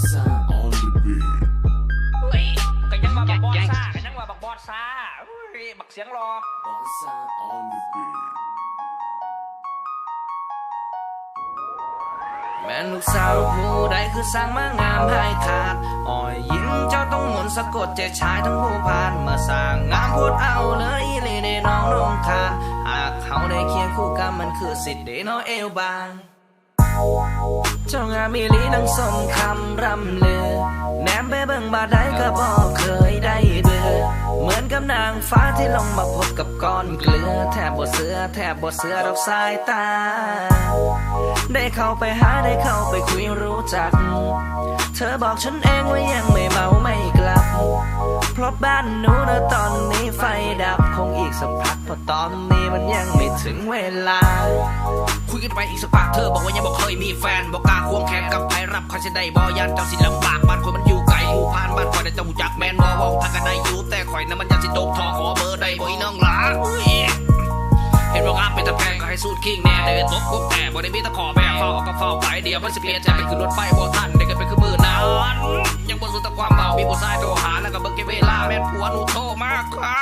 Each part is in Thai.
Bossa on the beat. เฮ้ยก็ยังว่าบักบอสซ่าก็ยังว่าบักบอสซ่าเฮ้ยบักเสียงรอ Bossa on the beat. แม่นลูกสาวผู้ใดคือสร้างมางามให้ขาดอ่อยยิ้มเจ้าต้องหมุนสะกดใจชายทั้งผู้ผ่านมาสร้างงามพูดเอาเลยอีเลยได้น้องลงคาหากเขาได้เคียงคู่กันมันคือสิทธิ์เดน้องเอวบาง เจ้างามมีลีนังสมคำร่ำลือ แนมไปเบิ่งบาดใดก็บอกเคยได้เบื่อเหมือนกับนางฟ้าที่ลงมาพบกับก้อนเกลือ แทบบทเสือแทบบทเสือดอกสายตา ได้เข้าไปหาได้เข้าไปคุยรู้จัก เธอบอกฉันเองว่ายังไม่เมาไม่กลับ ราะบ้านหนูนะตอนนี้ไฟดับคงอีกสักพักเพราะตอนนี้มันยังไม่ถึงเวลา คุยกันไปอีกสักพักเธอบอกว่ายังบอกเคยมีแฟนบอกกาควงแขนกับใครรับใครจะได้บอยันเจ้าสิลำบากบ้านคนมันอยู่ไกลผู้พานบ้านคอยได้เจ้าหูจักแมนบอว่าทางกันได้อยู่แต่คอยนั้นมันยังสิตกทอขอเบอร์ได้บอยน้องหลาอุ้ย เห็นว่างามเป็นตะแพงก็ให้สูดคิงแน่ได้ตบกุ๊บแต่บ่ได้มีตะขอแม่ฟอกก็ฟอไปเดียวมันสิเปลี่ยนใจไปขึ้นรถไฟบ่ทันได้กันไปคือมือนานยังบ่สุดตะความเมามีผู้ชายโทรหาแล้วก็เบิ่งเก็บเวลาแม่นผัวหนูโทรมากค่ะ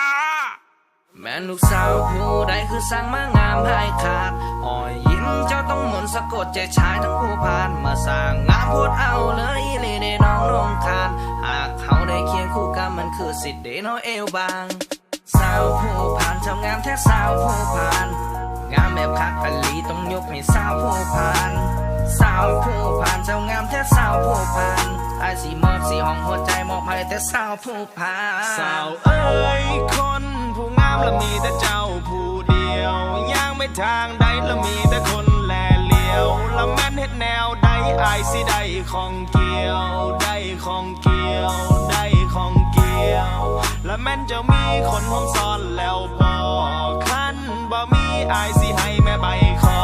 แม่นลูกสาวผู้ใดคือสร้างมางามให้ขาดอ่อยยิ้มเจ้าต้องหมุนสะกดใจชายทั้งผู้ผ่านมาสร้างงามพูดเอาเลยเลยได้น้องลงคานหากเขาได้เคียงคู่กันมันคือสิทธิ์เดน้อเอวบาง สาวผู้ผ่านเจ้างามแท้สาวผู้ผ่าน งามแบบคักอลีต้องยกให้สาวผู้ผ่านสาวผู้ผ่านเจ้างามแท้สาวผู้ผ่านไอสีมอบสีห้องหัวใจมอบให้แต่สาวผู้ผ่านสาวเอ้ยคนผู้งามและมีแต่เจ้าผู้เดียวย่างไม่ทางใดและมีแต่คนแลเลียวและแม่นเฮ็ดแนวใดไอสิได้ของเกี่ยวได้ของเกี่ยว จะมีคนหอมซ้อนแล้วบอกคันบ่มีอายสิให้แม่ใบคอ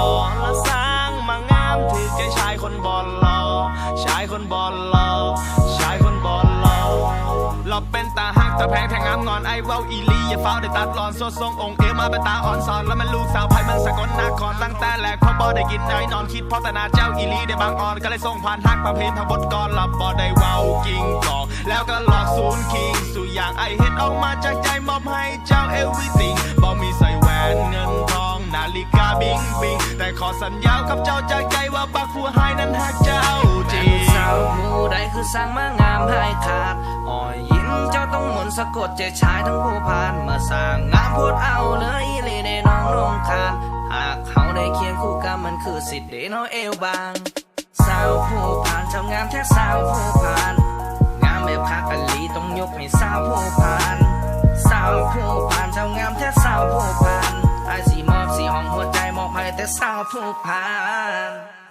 ละสร้างมางามถือใจชายคนบอลลอชายคนบอลลอชายคนบอลลอเราเป็นตาหักตาแพงแทงงามงอนไอเว้าอีลีอย่าเฝ้าได้ตัดรอนโซทรงองค์เอวมาเป็นตาอ่อนสอนแล้วมันลูกสาวภายเมืองสกลนครตั้งแต่แรกพอบ่ได้กินได้นอนคิดพราะแต่นาเจ้าอีลีได้บางอ่อนก็เลยส่งผ่านหักประเพณทางบทกรหลับบ่ได้เว้ากิ่งกอกแล้วก็หลอกศูนย์ ไอเห็นออกมาจากใจมอบให้เจ้าเอวิติงบ่มีใส่แหวนเงินทองนาฬิกาบิงบิงแต่ขอสัญญากับเจ้าจากใจว่าบักผู้ให้นั้นหักเจ้าจริงสาวผู้ใดคือสร้างมางามให้ขาดอ่อยยิ้มเจ้าต้องหมุนสะกดใจชายทั้งผู้ผ่านมาสร้างงามพูดเอาเลยอีเลยได้น้องลงคานหากเขาได้เคียงคู่กันมันคือสิทธิ์เดนอเอวบางสาวผู้ผ่านเจ้างามแท้สาวผู้ผ่าน แล้วคากะลีต้องยกให้สาวผู้ผ่านสาวผู้ผ่านเจ้างามแท้สาวผู้ผ่านไอสีมอบสีห้องหัวใจมอบให้แต่สาวผู้ผ่าน